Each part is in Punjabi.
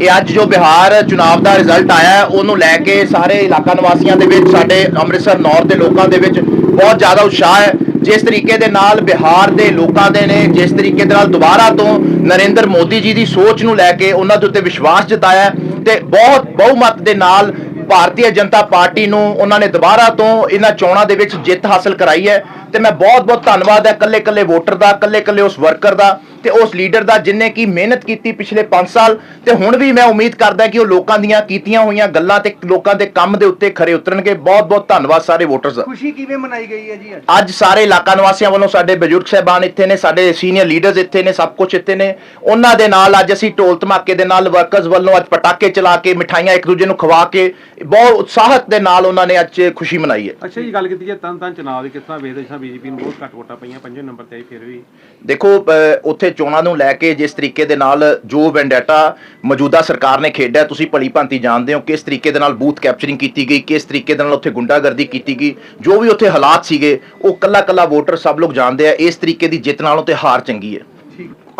ਇਹ ਅੱਜ ਜੋ ਬਿਹਾਰ ਚੁਣਾਵ ਦਾ ਰਿਜ਼ਲਟ ਆਇਆ ਉਹਨੂੰ ਲੈ ਕੇ ਸਾਰੇ ਇਲਾਕਾ ਨਿਵਾਸੀਆਂ ਦੇ ਵਿੱਚ, ਸਾਡੇ ਅੰਮ੍ਰਿਤਸਰ ਨੌਰਥ ਦੇ ਲੋਕਾਂ ਦੇ ਵਿੱਚ ਬਹੁਤ ਜ਼ਿਆਦਾ ਉਤਸ਼ਾਹ ਹੈ। ਜਿਸ ਤਰੀਕੇ ਦੇ ਨਾਲ ਬਿਹਾਰ ਦੇ ਲੋਕਾਂ ਦੇ ਨੇ, ਜਿਸ ਤਰੀਕੇ ਦੇ ਨਾਲ ਦੁਬਾਰਾ ਤੋਂ ਨਰਿੰਦਰ ਮੋਦੀ ਜੀ ਦੀ ਸੋਚ ਨੂੰ ਲੈ ਕੇ ਉਹਨਾਂ ਦੇ ਉੱਤੇ ਵਿਸ਼ਵਾਸ ਜਤਾਇਆ ਹੈ ਤੇ ਬਹੁਤ ਬਹੁਮਤ ਦੇ ਨਾਲ ਭਾਰਤੀ ਜਨਤਾ ਪਾਰਟੀ ਨੂੰ ਉਹਨਾਂ ਨੇ ਦੁਬਾਰਾ ਤੋਂ ਇਹਨਾਂ ਚੋਣਾਂ ਦੇ ਵਿੱਚ ਜਿੱਤ ਹਾਸਲ ਕਰਾਈ ਹੈ। ਤੇ ਮੈਂ ਬਹੁਤ ਬਹੁਤ ਧੰਨਵਾਦ ਹੈ ਕੱਲੇ ਕੱਲੇ ਵੋਟਰ ਦਾ ਕੱਲੇ ਕੱਲੇ ਉਸ ਵਰਕਰ ਦਾ। ਤੇ ਉਸ ਲੀਡਰ ਦਾ ਜਿਨੇ ਕੀ ਮਿਹਨਤ ਕੀਤੀ ਪਿਛਲੇ 5 ਸਾਲ ਤੇ ਹੁਣ ਵੀ ਮੈਂ ਉਮੀਦ ਕਰਦਾ ਕਿ ਉਹ ਲੋਕਾਂ ਦੀਆਂ ਕੀਤੀਆਂ ਹੋਈਆਂ ਗੱਲਾਂ ਤੇ ਲੋਕਾਂ ਦੇ ਕੰਮ ਦੇ ਉੱਤੇ ਖਰੇ ਉਤਰਨਗੇ। ਬਹੁਤ ਬਹੁਤ ਧੰਨਵਾਦ ਸਾਰੇ ਵੋਟਰਸ ਦਾ। ਖੁਸ਼ੀ ਕਿਵੇਂ ਮਨਾਈ ਗਈ ਹੈ ਜੀ ਅੱਜ? ਅੱਜ ਸਾਰੇ ਇਲਾਕਾ ਨਿਵਾਸੀਆਂ ਵੱਲੋਂ ਸਾਡੇ ਬਜ਼ੁਰਗ ਸਹਿਬਾਨ ਇੱਥੇ ਨੇ ਸਾਡੇ ਸੀਨੀਅਰ ਲੀਡਰਸ ਇੱਥੇ ਨੇ ਸਭ ਕੁਝ ਇੱਥੇ ਨੇ। ਉਹਨਾਂ ਦੇ ਨਾਲ ਅੱਜ ਅਸੀਂ ਢੋਲ ਧਮਾਕੇ ਦੇ ਨਾਲ ਵਰਕਰਸ ਵੱਲੋਂ ਅੱਜ ਪਟਾਕੇ ਚਲਾ ਕੇ ਮਿਠਾਈਆਂ ਇੱਕ ਦੂਜੇ ਨੂੰ ਖਵਾ ਕੇ ਬਹੁਤ ਉਤਸ਼ਾਹਤ ਦੇ ਨਾਲ ਉਹਨਾਂ ਨੇ ਅੱਜ ਖੁਸ਼ੀ ਮਨਾਈ ਹੈ। ਅੱਛਾ ਜੀ ਗੱਲ ਕੀਤੀ ਜੇ ਤਨ ਤਨ ਚੁਣਾਵ ਦੀ ਕਿਸ ਤਰ੍ਹਾਂ ਬੀਜੇਪੀ ਨੂੰ ਬਹੁਤ ਘੱਟ ਵੋਟਾਂ ਪਈਆਂ ਪੰਜਵੇਂ ਨੰਬਰ ਤੇ ਆਈ ਫਿਰ ਵੀ। ਦੇਖੋ ਅਹ, ਉੱਥੇ ਚੋਣਾਂ ਨੂੰ ਲੈ ਕੇ ਜਿਸ ਤਰੀਕੇ ਦੇ ਨਾਲ ਜੋ ਵੈਂਡੇਟਾ ਮੌਜੂਦਾ ਸਰਕਾਰ ਨੇ ਖੇਡਿਆ, ਤੁਸੀਂ ਭਲੀ ਭਾਂਤੀ ਜਾਣਦੇ ਹੋ ਕਿਸ ਤਰੀਕੇ ਦੇ ਨਾਲ ਬੂਥ ਕੈਪਚਰਿੰਗ ਕੀਤੀ ਗਈ, ਕਿਸ ਤਰੀਕੇ ਦੇ ਨਾਲ ਉੱਥੇ ਗੁੰਡਾਗਰਦੀ ਕੀਤੀ ਗਈ, ਜੋ ਵੀ ਉੱਥੇ ਹਾਲਾਤ ਸੀਗੇ, ਉਹ ਕੱਲਾ ਕੱਲਾ ਵੋਟਰ ਸਭ ਲੋਕ ਜਾਣਦੇ ਆ, ਇਸ ਤਰੀਕੇ ਦੀ ਜਿੱਤ ਨਾਲੋਂ ਤੇ ਹਾਰ ਚੰਗੀ ਹੈ।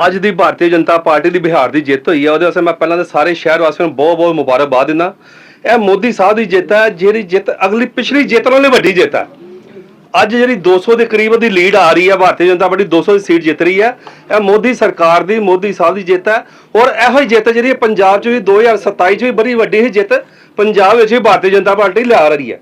ਅੱਜ ਦੀ ਭਾਰਤੀ ਜਨਤਾ ਪਾਰਟੀ ਦੀ ਬਿਹਾਰ ਦੀ ਜਿੱਤ ਹੋਈ ਹੈ, ਉਹਦੇ ਵਾਸਤੇ ਮੈਂ ਪਹਿਲਾਂ ਤਾਂ ਸਾਰੇ ਸ਼ਹਿਰ ਵਾਸੀਆਂ ਨੂੰ ਬਹੁਤ ਬਹੁਤ ਮੁਬਾਰਕਬਾਦ ਦਿੰਦਾ। ਇਹ ਮੋਦੀ ਸਾਹਿਬ ਦੀ ਜਿੱਤ ਹੈ ਜਿਹੜੀ ਜਿੱਤ ਅਗਲੀ ਪਿਛਲੀ ਜਿੱਤ ਨਾਲੋਂ ਵੱਡੀ ਜਿੱਤ ਹੈ। ਅੱਜ ਜਿਹੜੀ 200 ਦੇ ਕਰੀਬ ਦੀ ਲੀਡ ਆ ਰਹੀ ਹੈ ਭਾਰਤੀ ਜਨਤਾ ਪਾਰਟੀ 200 ਦੀ ਸੀਟ ਜਿੱਤ ਰਹੀ ਹੈ। ਇਹ ਮੋਦੀ ਸਰਕਾਰ ਦੀ, ਮੋਦੀ ਸਾਹਿਬ ਦੀ ਜਿੱਤ ਹੈ। ਔਰ ਇਹੋ ਹੀ ਜਿੱਤ ਜਿਹੜੀ ਪੰਜਾਬ 'ਚ ਵੀ 2027 'ਚ ਵੀ ਬੜੀ ਵੱਡੀ ਹੀ ਜਿੱਤ ਪੰਜਾਬ ਵਿੱਚ ਵੀ ਭਾਰਤੀ ਜਨਤਾ ਪਾਰਟੀ ਲਿਆ ਰਹੀ ਹੈ।